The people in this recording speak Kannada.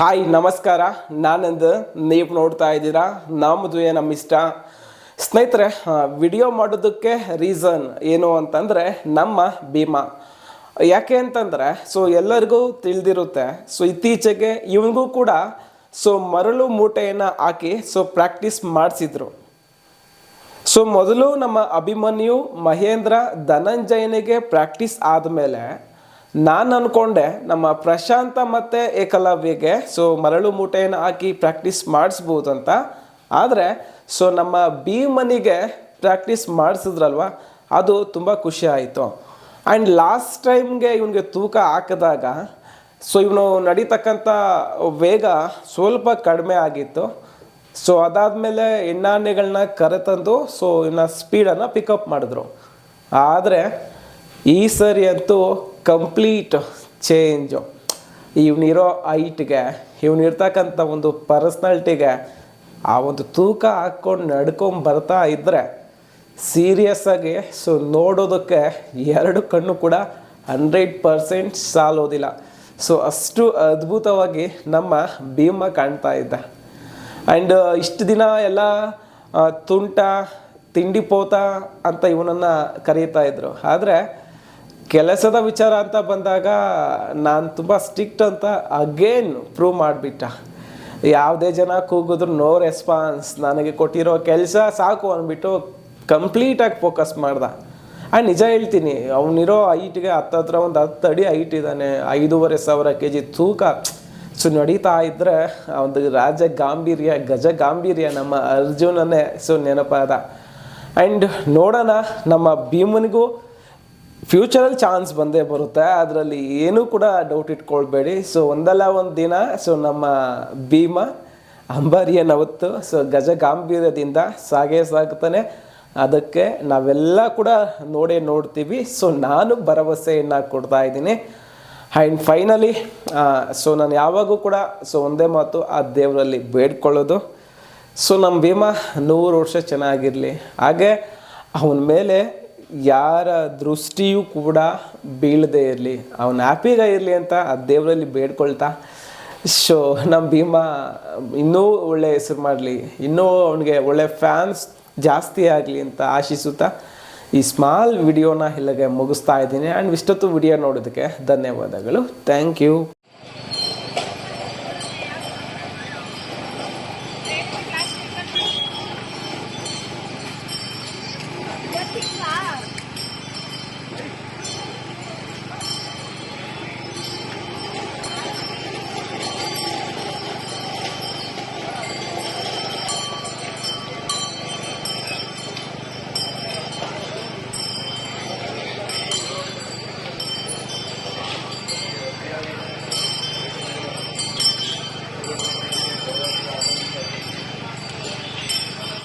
ಹಾಯ್, ನಮಸ್ಕಾರ. ನಾನಂದು ನೀವು ನೋಡ್ತಾ ಇದ್ದೀರಾ? ಏನು ನಮ್ಮ ಇಷ್ಟ? ಸ್ನೇಹಿತರೆ ವಿಡಿಯೋ ಮಾಡೋದಕ್ಕೆ ರೀಸನ್ ಏನು ಅಂತಂದರೆ ನಮ್ಮ ಭೀಮಾ. ಯಾಕೆ ಅಂತಂದರೆ, ಸೊ ಎಲ್ಲರಿಗೂ ತಿಳಿದಿರುತ್ತೆ, ಸೊ ಇತ್ತೀಚೆಗೆ ಇವನಿಗೂ ಕೂಡ, ಸೊ ಮರಳು ಮೂಟೆಯನ್ನು ಹಾಕಿ, ಸೊ ಪ್ರಾಕ್ಟೀಸ್ ಮಾಡಿಸಿದ್ರು. ಸೊ ಮೊದಲು ನಮ್ಮ ಅಭಿಮನ್ಯು ಮಹೇಂದ್ರ ಧನಂಜಯನಿಗೆ ಪ್ರಾಕ್ಟೀಸ್ ಆದಮೇಲೆ ನಾನು ಅಂದ್ಕೊಂಡೆ ನಮ್ಮ ಪ್ರಶಾಂತ ಮತ್ತು ಏಕಲವ್ಯಗೆ ಸೊ ಮರಳು ಮೂಟೆಯನ್ನು ಹಾಕಿ ಪ್ರಾಕ್ಟೀಸ್ ಮಾಡಿಸ್ಬೋದು ಅಂತ ಆದರೆ ಸೊ ನಮ್ಮ ಭೀಮನಿಗೆ ಪ್ರಾಕ್ಟೀಸ್ ಮಾಡಿಸಿದ್ರಲ್ವ, ಅದು ತುಂಬ ಖುಷಿ ಆಯಿತು. ಆ್ಯಂಡ್ ಲಾಸ್ಟ್ ಟೈಮ್ಗೆ ಇವನಿಗೆ ತೂಕ ಹಾಕಿದಾಗ ಸೊ ಇವನು ನಡೀತಕ್ಕಂಥ ವೇಗ ಸ್ವಲ್ಪ ಕಡಿಮೆ ಆಗಿತ್ತು. ಸೊ ಅದಾದಮೇಲೆ ಎಣ್ಣಾನೆಗಳನ್ನ ಕರೆತಂದು ಸೊ ಇನ್ನು ಸ್ಪೀಡನ್ನು ಪಿಕಪ್ ಮಾಡಿದ್ರು. ಆದರೆ, ಈ ಸರಿ ಅಂತೂ ಕಂಪ್ಲೀಟ್ ಚೇಂಜು ಇವನಿರೋ ಹೈಟ್ಗೆ ಇವನಿರ್ತಕ್ಕಂಥ ಒಂದು ಪರ್ಸ್ನಾಲ್ಟಿಗೆ ಆ ಒಂದು ತೂಕ ಹಾಕ್ಕೊಂಡು ನಡ್ಕೊಂಡು ಬರ್ತಾ ಇದ್ದರೆ ಸೀರಿಯಸ್ ಆಗಿ ಸೊ ನೋಡೋದಕ್ಕೆ ಎರಡು ಕಣ್ಣು ಕೂಡ ಹಂಡ್ರೆಡ್ ಪರ್ಸೆಂಟ್ ಸಾಲೋದಿಲ್ಲ. ಸೊ ಅಷ್ಟು ಅದ್ಭುತವಾಗಿ ನಮ್ಮ ಭೀಮ ಕಾಣ್ತಾ ಇದ್ದ. ಆ್ಯಂಡ್ ಇಷ್ಟು ದಿನ ಎಲ್ಲ ತುಂಟ, ತಿಂಡಿ ಪೋತ ಅಂತ ಇವನನ್ನು ಕರೀತಾ ಇದ್ರು. ಆದರೆ, ಕೆಲಸದ ವಿಚಾರ ಅಂತ ಬಂದಾಗ ನಾನು ತುಂಬ ಸ್ಟ್ರಿಕ್ಟ್ ಅಂತ ಅಗೇನ್ ಪ್ರೂವ್ ಮಾಡಿಬಿಟ್ಟ. ಯಾವುದೇ ಜನ ಕೂಗಿದ್ರು ನೋ ರೆಸ್ಪಾನ್ಸ್ ನನಗೆ ಕೊಟ್ಟಿರೋ ಕೆಲಸ ಸಾಕು ಅಂದ್ಬಿಟ್ಟು ಕಂಪ್ಲೀಟಾಗಿ ಫೋಕಸ್ ಮಾಡ್ದ. ಆ್ಯಂಡ್ ನಿಜ ಹೇಳ್ತೀನಿ, ಅವನಿರೋ ಹೈಟ್ಗೆ ಹತ್ತತ್ರ ಒಂದು ಹತ್ತು ಅಡಿ ಹೈಟ್ ಇದ್ದಾನೆ. ಐದೂವರೆ ಸಾವಿರ ಕೆ ಜಿ ತೂಕ. ಸೊ ನಡೀತಾ ಇದ್ದರೆ ಒಂದು ರಾಜ ಗಾಂಭೀರ್ಯ, ಗಜ ಗಾಂಭೀರ್ಯ ನಮ್ಮ ಅರ್ಜುನನೇ ಸೊ ನೆನಪಾದ. ಆ್ಯಂಡ್ ನೋಡೋಣ, ನಮ್ಮ ಭೀಮನಿಗೂ ಫ್ಯೂಚರಲ್ಲಿ ಚಾನ್ಸ್ ಬಂದೇ ಬರುತ್ತೆ. ಅದರಲ್ಲಿ ಏನೂ ಕೂಡ ಡೌಟ್ ಇಟ್ಕೊಳ್ಬೇಡಿ. ಸೊ ಒಂದಲ್ಲ ಒಂದು ದಿನ, ಸೊ ನಮ್ಮ ಭೀಮ ಅಂಬಾರಿಯನವತ್ತು ಸೊ ಗಜ ಗಾಂಭೀರ್ಯದಿಂದ ಸಾಗೆ ಸಾಗ್ತಾನೆ. ಅದಕ್ಕೆ ನಾವೆಲ್ಲ ಕೂಡ ನೋಡೇ ನೋಡ್ತೀವಿ. ಸೊ ನಾನು ಭರವಸೆಯನ್ನು ಕೊಡ್ತಾ ಇದ್ದೀನಿ. ಆ್ಯಂಡ್ ಫೈನಲಿ ಸೊ ನಾನು ಯಾವಾಗೂ ಕೂಡ ಸೊ ಒಂದೇ ಮಾತು, ಆ ದೇವರಲ್ಲಿ ಬೇಡ್ಕೊಳ್ಳೋದು. ಸೊ ನಮ್ಮ ಭೀಮ ನೂರು ವರ್ಷ ಚೆನ್ನಾಗಿರಲಿ. ಹಾಗೆ ಅವನ ಮೇಲೆ ಯಾರ ದೃಷ್ಟಿಯೂ ಕೂಡ ಬೀಳದೇ ಇರಲಿ. ಅವನ ಹ್ಯಾಪಿಗ ಇರಲಿ ಅಂತ ಆ ದೇವರಲ್ಲಿ ಬೇಡ್ಕೊಳ್ತಾ. ಸೊ ನಮ್ಮ ಭೀಮ ಇನ್ನೂ ಒಳ್ಳೆಯ ಹೆಸರು ಮಾಡಲಿ. ಇನ್ನೂ ಅವನಿಗೆ ಒಳ್ಳೆ ಫ್ಯಾನ್ಸ್ ಜಾಸ್ತಿ ಆಗಲಿ ಅಂತ ಆಶಿಸುತ್ತಾ. ಈ ಸ್ಮಾಲ್ ವಿಡಿಯೋನ ಇಲ್ಲಿಗೆ ಮುಗಿಸ್ತಾ ಇದ್ದೀನಿ. ಆ್ಯಂಡ್ ಇಷ್ಟೊತ್ತು ವಿಡಿಯೋ ನೋಡೋದಕ್ಕೆ ಧನ್ಯವಾದಗಳು. Thank you